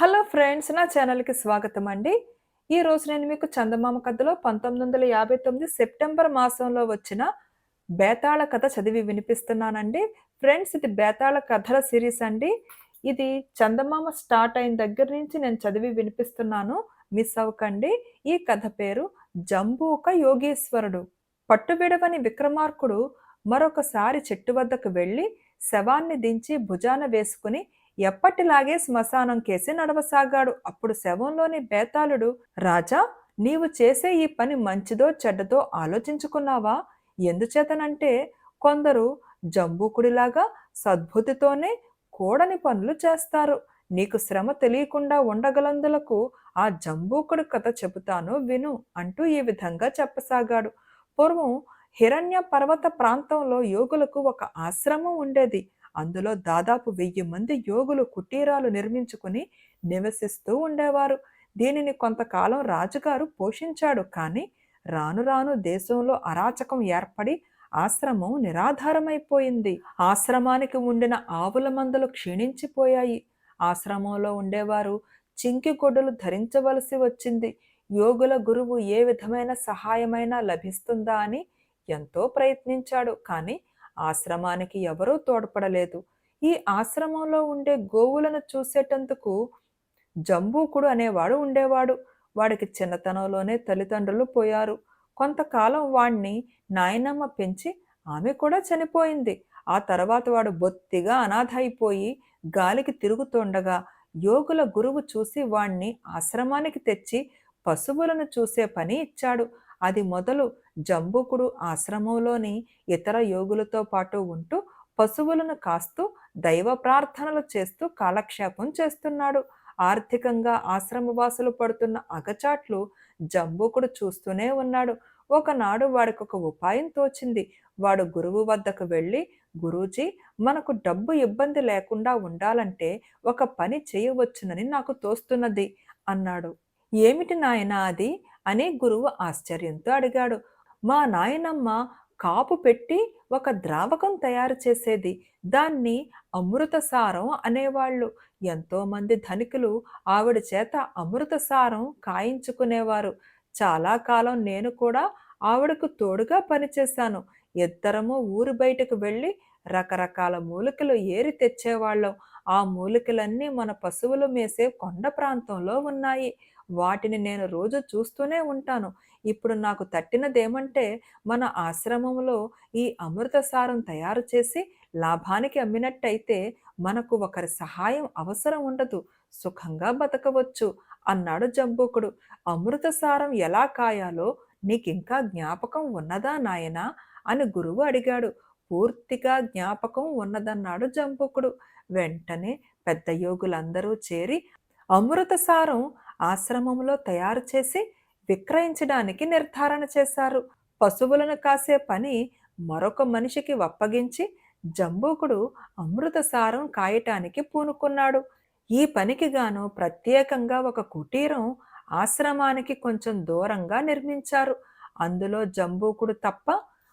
Hello friends నా ఛానల్కి స్వాగతం అండి. ఈ రోజు నేను మీకు చందమామ కథలో పంతొమ్మిది వందల యాభై తొమ్మిది సెప్టెంబర్ మాసంలో వచ్చిన బేతాళ కథ చదివి వినిపిస్తున్నానండి. ఫ్రెండ్స్ ఇది బేతాళ కథల సిరీస్ అండి. ఇది చందమామ స్టార్ట్ అయిన దగ్గర నుంచి నేను చదివి వినిపిస్తున్నాను. మిస్ అవ్వకండి. ఈ కథ పేరు జంబూక యోగేశ్వరుడు. పట్టుబిడవని విక్రమార్కుడు మరొకసారి చెట్టు వద్దకు వెళ్ళి శవాన్ని దించి భుజాన వేసుకుని ఎప్పటిలాగే శ్మశానం కేసి నడవసాగాడు. అప్పుడు శవంలోని బేతాళుడు రాజా నీవు చేసే ఈ పని మంచిదో చెడ్డదో ఆలోచించుకున్నావా? ఎందుచేతనంటే కొందరు జంబూకుడిలాగా సద్బుద్ధితోనే కూడని పనులు చేస్తారు. నీకు శ్రమ తెలియకుండా ఉండగలందులకు ఆ జంబూకుడు కథ చెబుతాను విను అంటూ ఈ విధంగా చెప్పసాగాడు. పూర్వం హిరణ్య పర్వత ప్రాంతంలో యోగులకు ఒక ఆశ్రమం ఉండేది. అందులో దాదాపు వెయ్యి మంది యోగులు కుటీరాలు నిర్మించుకుని నివసిస్తూ ఉండేవారు. దీనిని కొంతకాలం రాజుగారు పోషించాడు. కానీ రాను రాను దేశంలో అరాచకం ఏర్పడి ఆశ్రమం నిరాధారమైపోయింది. ఆశ్రమానికి ఉండిన ఆవుల మందలు క్షీణించిపోయాయి. ఆశ్రమంలో ఉండేవారు చింకి గొడ్డలు ధరించవలసి వచ్చింది. యోగుల గురువు ఏ విధమైన సహాయమైనా లభిస్తుందా అని ఎంతో ప్రయత్నించాడు. కానీ ఆశ్రమానికి ఎవరూ తోడ్పడలేదు. ఈ ఆశ్రమంలో ఉండే గోవులను చూసేటందుకు జంబూకుడు అనేవాడు ఉండేవాడు. వాడికి చిన్నతనంలోనే తల్లిదండ్రులు పోయారు. కొంతకాలం వాణ్ణి నాయనమ్మ పెంచి ఆమె కూడా చనిపోయింది. ఆ తర్వాత వాడు బొత్తిగా అనాథ అయిపోయి గాలికి తిరుగుతుండగా యోగుల గురువు చూసి వాణ్ణి ఆశ్రమానికి తెచ్చి పశువులను చూసే పని ఇచ్చాడు. అది మొదలు జంబుకుడు ఆశ్రమంలోని ఇతర యోగులతో పాటు ఉంటూ పశువులను కాస్తూ దైవ ప్రార్థనలు చేస్తూ కాలక్షేపం చేస్తున్నాడు. ఆర్థికంగా ఆశ్రమవాసులు పడుతున్న అగచాట్లు జంబుకుడు చూస్తూనే ఉన్నాడు. ఒకనాడు వాడికి ఒక ఉపాయం తోచింది. వాడు గురువు వద్దకు వెళ్ళి గురూజీ మనకు డబ్బు ఇబ్బంది లేకుండా ఉండాలంటే ఒక పని చేయవచ్చునని నాకు తోస్తున్నది అన్నాడు. ఏమిటి నాయనా అది? అని గురువు ఆశ్చర్యంతో అడిగాడు మా నాయనమ్మ కాపు పెట్టి ఒక ద్రావకం తయారు చేసేది. దాన్ని అమృతసారం అనేవాళ్ళు. ఎంతోమంది ధనికులు ఆవిడ చేత అమృతసారం కాయించుకునేవారు. చాలా కాలం నేను కూడా ఆవిడకు తోడుగా పనిచేశాను. ఇద్దరము ఊరు బయటకు వెళ్ళి రకరకాల మూలికలు ఏరి తెచ్చేవాళ్ళం. ఆ మూలికలన్నీ మన పశువులు మేసే కొండ ప్రాంతంలో ఉన్నాయి. వాటిని నేను రోజు చూస్తూనే ఉంటాను. ఇప్పుడు నాకు తట్టినదేమంటే మన ఆశ్రమంలో ఈ అమృతసారం తయారు చేసి లాభానికి అమ్మినట్టయితే మనకు ఒకరి సహాయం అవసరం ఉండదు. సుఖంగా బతకవచ్చు అన్నాడు జంబూకుడు. అమృతసారం ఎలా కాయాలో నీకింకా జ్ఞాపకం ఉన్నదా నాయనా? అని గురువు అడిగాడు. పూర్తిగా జ్ఞాపకం ఉన్నదన్నాడు జంబుకుడు. వెంటనే పెద్ద యోగులందరూ చేరి అమృతసారం ఆశ్రమంలో తయారు చేసి విక్రయించడానికి నిర్ధారణ చేశారు. పశువులను కాసే పని మరొక మనిషికి వప్పగించి జంబూకుడు అమృతసారం కాయటానికి పూనుకున్నాడు. ఈ పనికి గాను ప్రత్యేకంగా ఒక కుటీరం ఆశ్రమానికి కొంచెం దూరంగా నిర్మించారు. అందులో జంబూకుడు తప్ప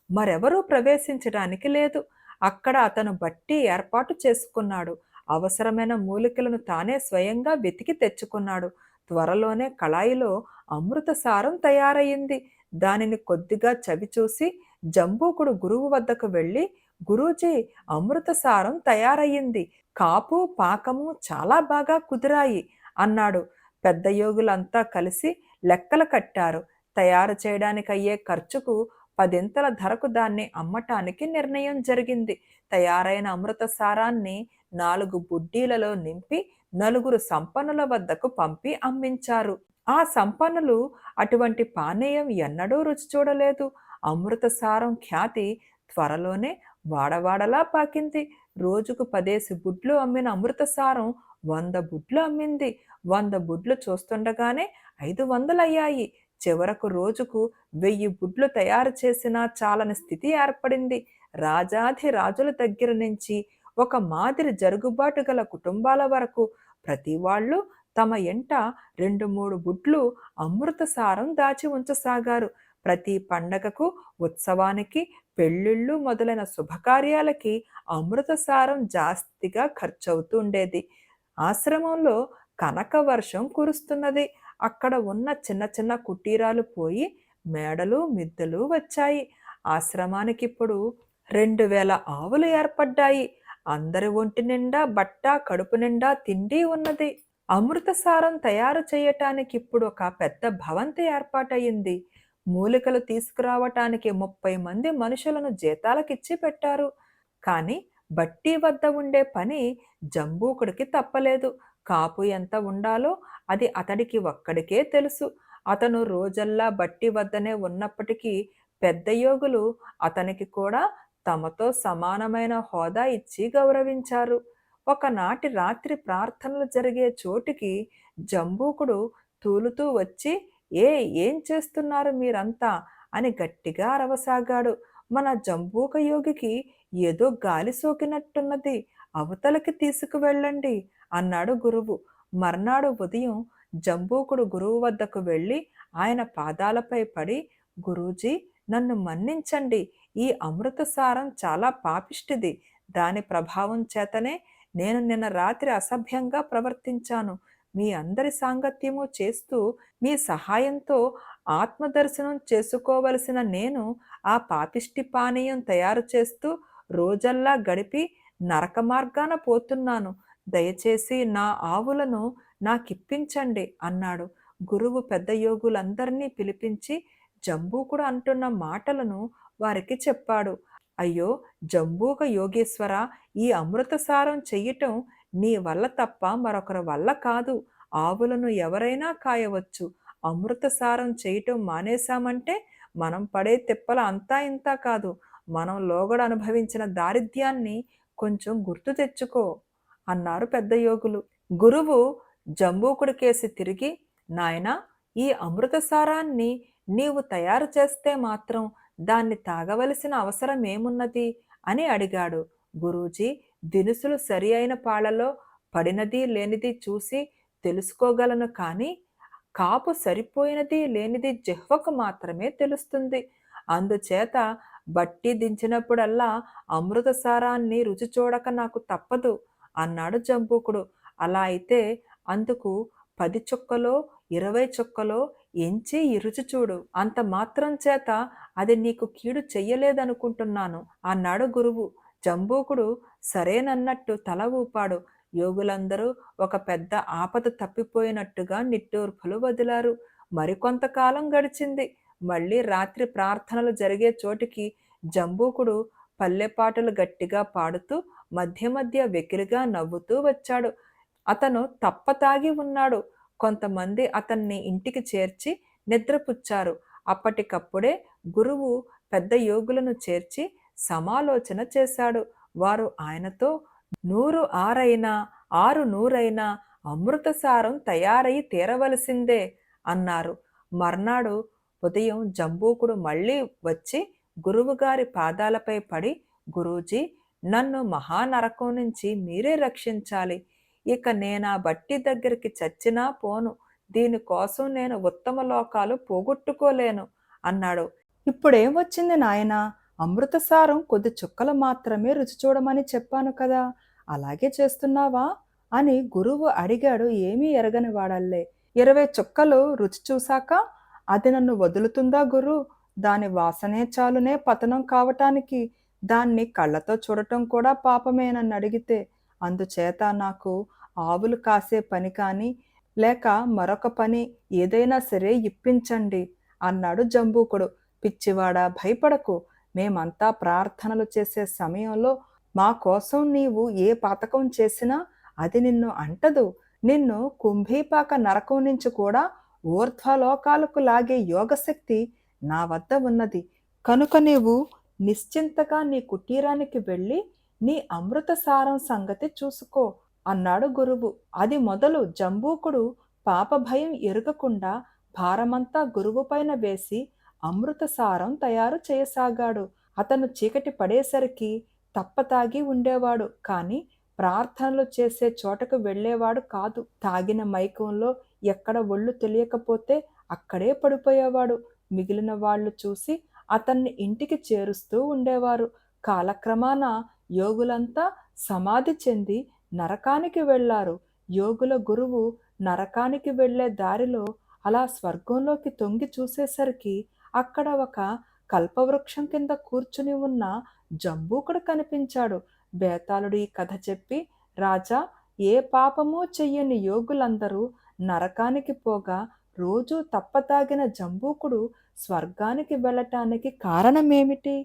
మరెవరూ ప్రవేశించడానికి లేదు. అక్కడ అతను బట్టి ఏర్పాటు చేసుకున్నాడు. అవసరమైన మూలికలను తానే స్వయంగా వెతికి తెచ్చుకున్నాడు. త్వరలోనే కళాయిలో అమృతసారం తయారయ్యింది దానిని కొద్దిగా చవిచూసి జంబూకుడు గురువు వద్దకు వెళ్ళి గురూజీ అమృతసారం తయారయ్యింది కాపు పాకము చాలా బాగా కుదిరాయి అన్నాడు. పెద్ద యోగులంతా కలిసి లెక్కలు కట్టారు. తయారు చేయడానికి అయ్యే ఖర్చుకు పదింతల ధరకు దాన్ని అమ్మటానికి నిర్ణయం జరిగింది. తయారైన అమృతసారాన్ని నాలుగు బుడ్డీలలో నింపి నలుగురు సంపన్నుల వద్దకు పంపి అమ్మించారు. ఆ సంపన్నులు అటువంటి పానీయం ఎన్నడూ రుచి చూడలేదు. అమృతసారం ఖ్యాతి త్వరలోనే వాడవాడలా పాకింది. రోజుకు పదేసి బుడ్లు అమ్మిన అమృతసారం వంద బుడ్లు అమ్మింది. వంద బుడ్లు చూస్తుండగానే ఐదు వందలయ్యాయి. చివరకు రోజుకు వెయ్యి బుడ్లు తయారు చేసినా చాలని స్థితి ఏర్పడింది. రాజాధి రాజుల దగ్గర నుంచి ఒక మాదిరి జరుగుబాటు గల కుటుంబాల వరకు ప్రతి వాళ్ళు తమ ఎంట రెండు మూడు గుడ్లు అమృతసారం దాచి ఉంచసాగారు. ప్రతి పండగకు ఉత్సవానికి పెళ్ళిళ్ళు మొదలైన శుభకార్యాలకి అమృతసారం జాస్తిగా ఖర్చవుతుండేది ఆశ్రమంలో కనక వర్షం కురుస్తున్నది. అక్కడ ఉన్న చిన్న చిన్న కుటీరాలు పోయి మేడలు మిద్దెలు వచ్చాయి. ఆశ్రమానికి ఇప్పుడు రెండు వేల ఆవులు ఏర్పడ్డాయి. అందరి ఒంటి నిండా బట్ట కడుపు నిండా తిండి ఉన్నది. అమృతసారం తయారు చేయటానికి ఇప్పుడు ఒక పెద్ద భవంతి ఏర్పాటయింది మూలికలు తీసుకురావటానికి ముప్పై మంది మనుషులను జీతాలకిచ్చి పెట్టారు. కానీ బట్టి వద్ద ఉండే పని జంబూకుడికి తప్పలేదు. కాపు ఎంత ఉండాలో అది అతడికి ఒక్కడికే తెలుసు. అతను రోజల్లా బట్టి వద్దనే ఉన్నప్పటికీ పెద్ద యోగులు అతనికి కూడా తమతో సమానమైన హోదా ఇచ్చి గౌరవించారు. ఒకనాటి రాత్రి ప్రార్థనలు జరిగే చోటికి జంబూకుడు తూలుతూ వచ్చి ఏ ఏం చేస్తున్నారు మీరంతా? అని గట్టిగా అరవసాగాడు. మన జంబూక యోగికి ఏదో గాలి సోకినట్టున్నది అవతలకి తీసుకువెళ్ళండి అన్నాడు గురువు. మర్నాడు ఉదయం జంబూకుడు గురువు వద్దకు వెళ్ళి ఆయన పాదాలపై పడి గురూజీ నన్ను మన్నించండి. ఈ అమృతసారం చాలా పాపిష్టిది. దాని ప్రభావం చేతనే నేను నిన్న రాత్రి అసభ్యంగా ప్రవర్తించాను. మీ అందరి సాంగత్యము చేస్తూ మీ సహాయంతో ఆత్మదర్శనం చేసుకోవలసిన నేను ఆ పాపిష్టి పానీయం తయారు చేస్తూ రోజల్లా గడిపి నరక మార్గాన పోతున్నాను. దయచేసి నా ఆవులను నాకిప్పించండి అన్నాడు. గురువు పెద్ద యోగులందరినీ పిలిపించి జంబూకుడు అంటున్న మాటలను వారికి చెప్పాడు. అయ్యో జంబూక యోగేశ్వర ఈ అమృతసారం చెయ్యటం నీ వల్ల తప్ప మరొకరి వల్ల కాదు. ఆవులను ఎవరైనా కాయవచ్చు. అమృతసారం చేయటం మానేశామంటే మనం పడే తిప్పల అంతా ఇంత కాదు. మనం లోగడ అనుభవించిన దారిద్ర్యాన్ని కొంచెం గుర్తు తెచ్చుకో అన్నారు పెద్ద యోగులు. గురువు జంబూకుడికేసి తిరిగి నాయనా ఈ అమృతసారాన్ని నీవు తయారు చేస్తే మాత్రం దాన్ని తాగవలసిన అవసరం ఏమున్నది? అని అడిగాడు. గురూజీ దినుసులు సరి అయిన పాళ్ళలో పడినది లేనిది చూసి తెలుసుకోగలను కానీ కాపు సరిపోయినది లేనిది జిహ్వకు మాత్రమే తెలుస్తుంది. అందుచేత బట్టి దించినప్పుడల్లా అమృతసారాన్ని రుచి చూడక నాకు తప్పదు అన్నాడు జంబూకుడు. అలా అయితే అందుకు పది చుక్కలో ఇరవై చుక్కలో ఎంచే ఇరుచి చూడు. అంత మాత్రం చేత అది నీకు కీడు చెయ్యలేదనుకుంటున్నాను. అన్నాడు గురువు. జంబూకుడు సరేనన్నట్టు తల ఊపాడు. యోగులందరూ ఒక పెద్ద ఆపద తప్పిపోయినట్టుగా నిట్టూర్పులు వదిలారు. మరికొంతకాలం గడిచింది. మళ్ళీ రాత్రి ప్రార్థనలు జరిగే చోటికి జంబూకుడు పల్లెపాటలు గట్టిగా పాడుతూ మధ్య మధ్య వెకిలిగా నవ్వుతూ వచ్చాడు. అతను తప్పతాగి ఉన్నాడు. కొంతమంది అతన్ని ఇంటికి చేర్చి నిద్రపుచ్చారు. అప్పటికప్పుడే గురువు పెద్ద యోగులను చేర్చి సమాలోచన చేశాడు. వారు ఆయనతో నూరు ఆరైనా ఆరు నూరైనా అమృతసారం తయారై తీరవలసిందే అన్నారు. మర్నాడు ఉదయం జంబూకుడు మళ్ళీ వచ్చి గురువుగారి పాదాలపై పడి గురూజీ నన్ను మహానరకం నుంచి మీరే రక్షించాలి. ఇక నేనా బట్టి దగ్గరికి చచ్చినా పోను. దీనికోసం నేను ఉత్తమ లోకాలు పోగొట్టుకోలేను అన్నాడు. ఇప్పుడేం వచ్చింది నాయనా? అమృతసారం కొద్ది చుక్కలు మాత్రమే రుచి చూడమని చెప్పాను కదా. అలాగే చేస్తున్నావా? అని గురువు అడిగాడు. ఏమీ ఎరగని వాడల్లే. ఇరవై చుక్కలు రుచి చూశాక అది నన్ను వదులుతుందా గురు? దాని వాసనే చాలునే పతనం కావటానికి. దాన్ని కళ్ళతో చూడటం కూడా పాపమేనని అడిగితే అందుచేత నాకు ఆవులు కాసే పని కానీ లేక మరొక పని ఏదైనా సరే ఇప్పించండి అన్నాడు జంబూకుడు. పిచ్చివాడా భయపడకు. మేమంతా ప్రార్థనలు చేసే సమయంలో మా కోసం నీవు ఏ పాతకం చేసినా అది నిన్ను అంటదు. నిన్ను కుంభీపాక నరకం నుంచి కూడా ఊర్ధ్వలోకాలకు లాగే యోగశక్తి నా వద్ద ఉన్నది. కనుక నీవు నిశ్చింతగా నీ కుటీరానికి వెళ్ళి నీ అమృత సారం సంగతి చూసుకో. అన్నాడు గురువు. అది మొదలు జంబూకుడు పాప భయం ఎరగకుండా భారమంతా గురువు పైన వేసి అమృతసారం తయారు చేయసాగాడు. అతను చీకటి పడేసరికి తప్పతాగి ఉండేవాడు కానీ ప్రార్థనలు చేసే చోటకు వెళ్ళేవాడు కాదు. తాగిన మైకంలో ఎక్కడ ఒళ్ళు తెలియకపోతే అక్కడే పడిపోయేవాడు. మిగిలిన వాళ్ళు చూసి అతన్ని ఇంటికి చేరుస్తూ ఉండేవారు. కాలక్రమాన యోగులంతా సమాధి చెంది నరకానికి వెళ్ళారు యోగుల గురువు నరకానికి వెళ్ళే దారిలో అలా స్వర్గంలోకి తొంగి చూసేసరికి అక్కడ ఒక కల్పవృక్షం కింద కూర్చుని ఉన్న జంబూకుడు కనిపించాడు. బేతాళుడు ఈ కథ చెప్పి రాజా ఏ పాపమూ చెయ్యని యోగులందరూ నరకానికి పోగా రోజూ తప్పతాగిన జంబూకుడు స్వర్గానికి వెళ్ళటానికి కారణమేమిటి?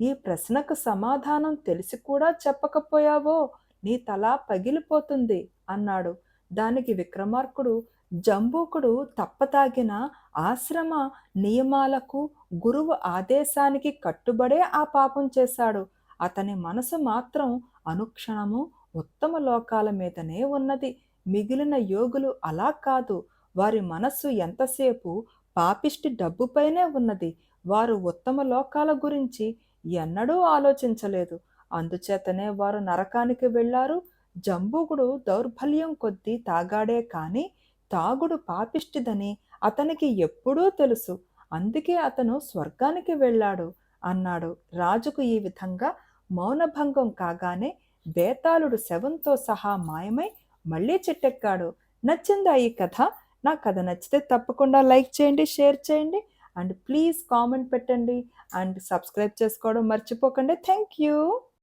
ఈ ప్రశ్నకు సమాధానం తెలిసి కూడా చెప్పకపోయావో? నీ తల పగిలిపోతుంది అన్నాడు. దానికి విక్రమార్కుడు జంబూకుడు తప్పతాగిన ఆశ్రమ నియమాలకు గురువు ఆదేశానికి కట్టుబడే ఆ పాపం చేశాడు. అతని మనసు మాత్రం అనుక్షణము ఉత్తమ లోకాల మీదనే ఉన్నది. మిగిలిన యోగులు అలా కాదు. వారి మనస్సు ఎంతసేపు పాపిష్టి డబ్బుపైనే ఉన్నది. వారు ఉత్తమ లోకాల గురించి ఎన్నడూ ఆలోచించలేదు. అందుచేతనే వారు నరకానికి వెళ్ళారు. జంబూగుడు దౌర్బల్యం కొద్దీ తాగాడే కాని తాగుడు పాపిష్టిదని అతనికి ఎప్పుడూ తెలుసు. అందుకే అతను స్వర్గానికి వెళ్ళాడు అన్నాడు. రాజుకు ఈ విధంగా మౌనభంగం కాగానే బేతాళుడు శవంతో సహా మాయమై మళ్ళీ చెట్టెక్కాడు. నచ్చిందా ఈ కథ? నా కథ నచ్చితే తప్పకుండా లైక్ చేయండి షేర్ చేయండి అండ్ ప్లీజ్ కామెంట్ పెట్టండి అండ్ సబ్స్క్రైబ్ చేసుకోవడం మర్చిపోకండి. Thank you.